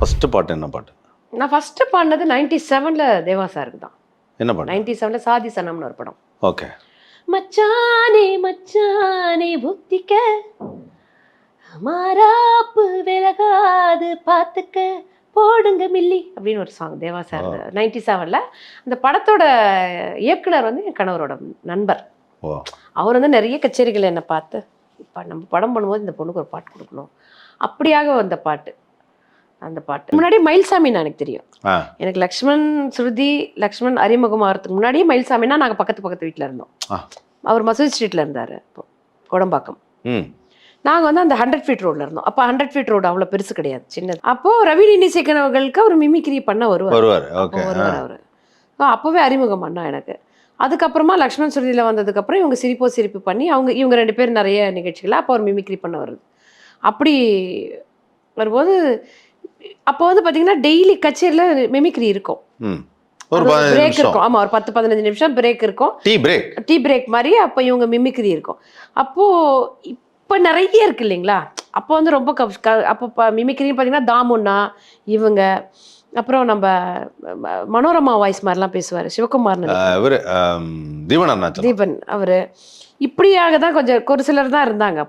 First பாட்டு என்ன பாட்டு? நான் ஃபர்ஸ்ட் பாடினது நைன்டி செவன்ல தேவா சாருக்கு தான். என்ன பாட்டு? நைன்டி செவன்ல சாதி சனம்னு ஒரு படம். ஓகே. மச்சானே மச்சானே புத்திக்க. மாறாப்பு விலகாது பார்த்துக்க. போடுங்க மில்லி அப்படின்னு ஒரு சாங் தேவா சார் நைன்டி செவன்ல அந்த படத்தோட இயக்குனர் வந்து என் கணவரோட நண்பர். அவர் வந்து நிறைய கச்சேரிகள் என்னை பார்த்து இப்போ நம்ம படம் பண்ணும்போது இந்த பொண்ணுக்கு ஒரு பாட்டு கொடுக்கணும். அப்படியாக வந்த பாட்டு. அந்த பாட்டு. முன்னாடி மயில்சாமின்னு எனக்கு தெரியும். எனக்கு லக்ஷ்மண் ஸ்ருதி லக்ஷ்மண் அறிமுகம் ஆகிறதுக்கு முன்னாடியே மயில்சாமின்னா நாங்கள் பக்கத்து பக்கத்து வீட்டில் இருந்தோம். அவர் மசூதி ஸ்ட்ரீட்டில் இருந்தார் இப்போ கோடம்பாக்கம். நாங்கள் வந்து அந்த ஹண்ட்ரட் ஃபீட் ரோட்ல இருந்தோம். அப்போ ஹண்ட்ரட் ஃபீட் ரோடு அவ்வளோ பெருசு கிடையாது சின்னது. அப்போ ரவி நிசேகன் அவர்களுக்கு அவர் மிமிக்ரி பண்ண வருவார். வருவார் வருவார் அவர். அப்போவே அறிமுகம் பண்ணா எனக்கு. அதுக்கப்புறமா லக்ஷ்மண் சுருதியில் வந்ததுக்கப்புறம் இவங்க சிரிப்போ சிரிப்பு பண்ணி அவங்க இவங்க ரெண்டு பேர் நிறைய நிகழ்ச்சிகள் அப்போ அவர் மிமிக்ரி பண்ண வருது. அப்படி வரும்போது அப்போ வந்து பார்த்தீங்கன்னா டெய்லி கச்சேரியில் மிமிக்ரி இருக்கும். ஒரு பிரேக் இருக்கும். ஆமாம் ஒரு பத்து பதினஞ்சு நிமிஷம் பிரேக் இருக்கும். டீ பிரேக் டீ பிரேக் மாதிரி அப்போ இவங்க மிமிக்ரி இருக்கும். அப்போ இப்போ நிறைய இருக்கு இல்லைங்களா? அப்போ வந்து ரொம்ப க- அப்போ மிமிக்ரின்னு பார்த்தீங்கன்னா தாமுன்னா இவங்க அப்புறம் நம்ம மனோரமா வாய்ஸ் மாதிரிலாம் பேசுவார் சிவகுமார் இவர் தீபன் அவர். இப்படியாக தான் கொஞ்சம் ஒரு சிலர் தான் இருந்தாங்க அப்போ.